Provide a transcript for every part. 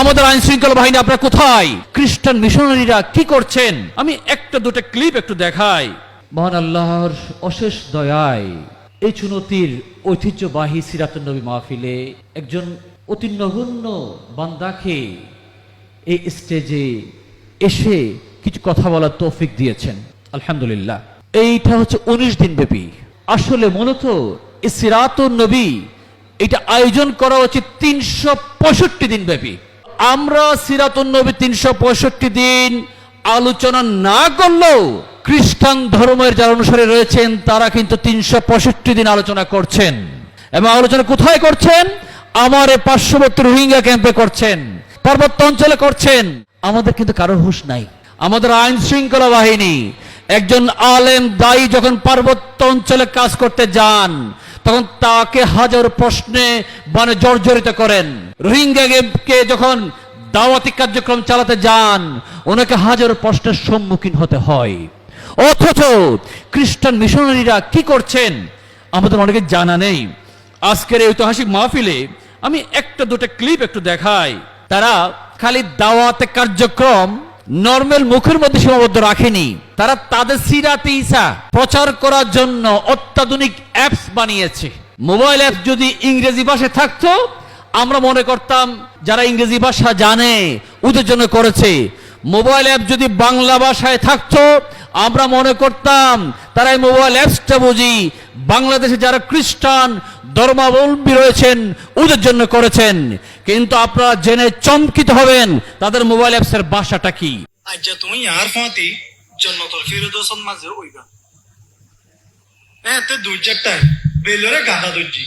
আমাদের আইন শৃঙ্খলা বাহিনী আপনারা কোথায়? খ্রিস্টান মিশনারিরা কি করছেন? আমি একটা দুটো ক্লিপ একটু দেখাই। মহান আল্লাহর অশেষ দয়ায় এই চুনতির ঐতিহ্যবাহী সিরাতুল নবী মাহফিলে একজন অতি নগণ্য বান্দাকে এই স্টেজে এসে কিছু কথা বলার তৌফিক দিয়েছেন। আলহামদুলিল্লাহ। এইটা হচ্ছে উনিশ দিন ব্যাপী। আসলে মূলত এই সিরাতুন নবী এটা আয়োজন করা উচিত তিনশো পঁয়ষট্টি দিন ব্যাপী। আমরা সিরাতুন নবী তিনশো পঁয়ষট্টি দিন আলোচনা না করলেও খ্রিস্টান ধর্মের যারা অনুসারী রয়েছেন, তারা কিন্তু তিনশো পঁয়ষট্টি দিন আলোচনা করছেন। এবং আলোচনা কোথায় করছেন? আমার পার্শ্ববর্তী রোহিঙ্গা ক্যাম্পে করছেন, পার্বত্য অঞ্চলে করছেন। আমাদের কিন্তু কারও হুঁশ নাই। আমাদের আইন শৃঙ্খলা বাহিনী, একজন আলেম দায়ী যখন পার্বত্য অঞ্চলে কাজ করতে যান তখন তাকে হাজার প্রশ্নে মানে জর্জরিত করেন। রোহিঙ্গাকে যখন দাওয়াতি কার্যক্রম চালাতে যান, ওনাকে হাজার প্রশ্নের সম্মুখীন হতে হয়। অথচ খ্রিস্টান মিশনারিরা কি করছেন, আমাদের অনেকে জানা নেই। আজকের ঐতিহাসিক মাহফিলে আমি একটা দুটো ক্লিপ একটু দেখাই। তারা খালি দাওয়াতে কার্যক্রম নর্মাল মুখের মধ্যে সীমাবদ্ধ রাখেনি। তারা তাদের সিরাতে ইসা প্রচার করার জন্য অত্যাধুনিক অ্যাপস বানিয়েছে। মোবাইল অ্যাপ যদি ইংরেজি ভাষায় থাকতো, আমরা মনে করতাম যারা ইংরেজি ভাষা জানে, ওদের জন্য করেছে। মোবাইল অ্যাপ যদি বাংলা ভাষায় থাকতো, আমরা মনে করতাম তারা এই মোবাইল অ্যাপসটা বুঝি, বাংলাদেশে যারা খ্রিস্টান ধর্মাবলম্বী রয়েছেন, ওদের জন্য করেছেন। কিন্তু আপনারা জেনে চমকিত হবেন তাদের মোবাইল অ্যাপসের ভাষাটা কি? আজ্জা তুমি ইয়ার ফাঁতি জন্নতল ফিরদোসন মাঝে ওইবা হ্যাঁ তে দুই চারটায়। বেলরে গাঁদা দুজি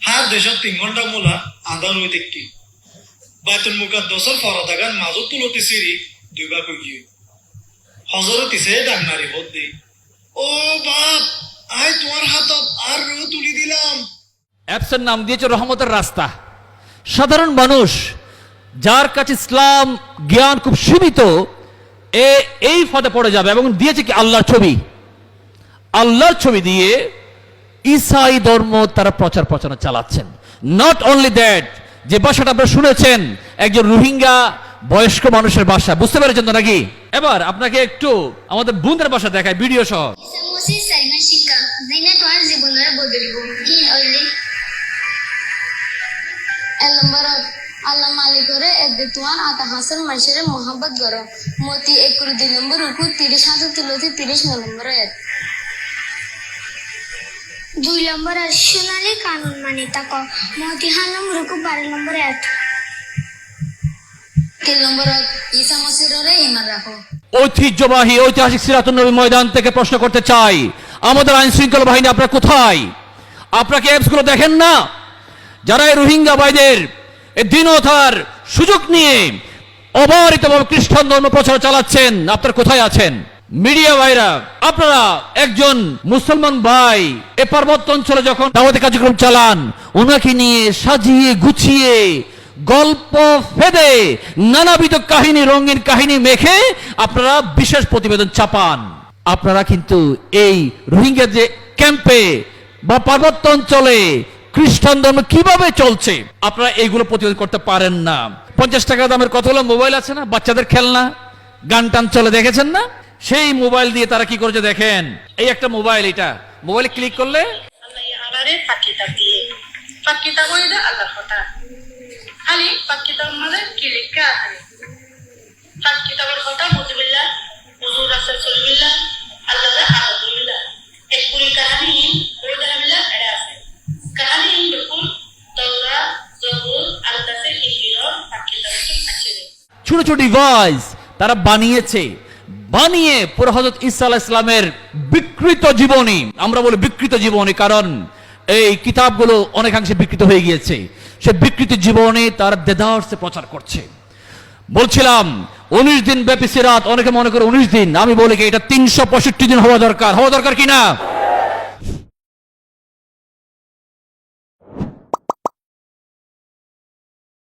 হার দেশত তিন ঘণ্টা মূলা আধা রই দেখি বাইতুল মুকাদ্দসর ফরদাগান মাজত তুলতি সিরি দুইবার কই গিয়ে হজরত তিসে ডাক মারি ভোট দি। ও বাপ আই তোমার হাতত আর রো তুলি দিলাম। অ্যাপসের নাম দিয়েছে রহমতের রাস্তা। সাধারণ মানুষ যার কাছে ইসলাম জ্ঞান খুব সীমিত, এ এই ফাঁদে পড়ে যাবে এবং দিয়েছে কি আল্লাহর ছবি। আল্লাহর ছবি দিয়ে ইসাই ধর্ম তারা প্রচার প্রচারণা চালাচ্ছেন। নট অনলি দ্যাট যে ভাষাটা আপনারা শুনেছেন, একজন রোহিঙ্গা বয়স্ক মানুষের বাসা বুঝতে পেরেছেন তো নাকি? এবার আপনাকে একটু আমাদের বোনদের বাসা দেখায় ভিডিও সহ। এক নম্বরত আল্লাহ মোহাম্মত গর মতি একুরি দুই নম্বর উকু তিরিশ হাতে তুলতি তিরিশ নম্বর এত দুই নম্বর সোনালী কানুন মানি তাক মতি হানম রুকু বারো নম্বর এক। তিন নম্বরত ঈসা মসিরে ইমান রাখো ঐতিহ্যবাহী ঐতিহাসিক সিরাতুল নবী ময়দান থেকে প্রশ্ন করতে চাই। আমাদের আইন শৃঙ্খলা বাহিনী আপনারা কোথায়? আপনারা কি অ্যাপসগুলো দেখেন না? যারা এই রোহিঙ্গা ভাইদের দিনতার সুযোগ নিয়ে অবারিতভাবে খ্রিস্টান ধর্ম প্রচার চালাচ্ছেন, আপনারা কোথায় আছেন? মিডিয়া ভাইরা, আপনারা একজন মুসলমান ভাই এ পার্বত্য অঞ্চলে যখন দাওয়াতি কার্যক্রম চালান ওনাকে নিয়ে সাজিয়ে গুছিয়ে গল্প ফেদে নানাবিধ কাহিনী, রঙিন কাহিনী মেখে আপনারা বিশেষ প্রতিবেদন চাপান আপনারা কিন্তু এই রোহিঙ্গা যে ক্যাম্পে বা পার্বত্য অঞ্চলে খ্রিস্টান ধর্ম কীভাবে চলছে? আপনারা এইগুলো প্রতিরোধ করতে পারেন না। পঞ্চাশ টাকা দামের কতগুলো মোবাইল আছে না? বাচ্চাদের খেলনা? গান টান চলে, দেখেছেন না? সেই মোবাইল দিয়ে তারা কি করেছে দেখেন? এই একটা মোবাইল এটা। মোবাইলে ক্লিক করলে আল্লাহ আলারে পাকিতা দিয়ে পাকিতা বই দে আল্লাহর কথা খালি পাকিতার মাঝে কিলিকা আনে পাকিতার কথা মুজিবিল্লাহ হুজুর রাসূল সলিল্লাহ আল্লাহ আহাদুল্লাহ এক পুরি কাহিনী ওই দাবিল্লাহ এড়ে আছে কাহিনী লুকুন তওরা জবুর আলদাসে ইঞ্জিল পাকিতার আছে ছোট ডিভাইস তারা বানিয়েছে। বানিয়ে পুরো হজরত ইসা ইসলামের বিকৃত জীবনী। আমরা বলি বিকৃত জীবনী কারণ এই কিতাবগুলো অনেকাংশে বিকৃত হয়ে গিয়েছে। সে বিকৃত জীবনী তার দেদার্সে প্রচার করছে। বলছিলাম, উনিশ দিন ব্যাপী সিরাত, অনেকে মনে করে উনিশ দিন। আমি বলি কি এটা তিনশো পঁয়ষট্টি দিন হওয়া দরকার। হওয়া দরকার কি না?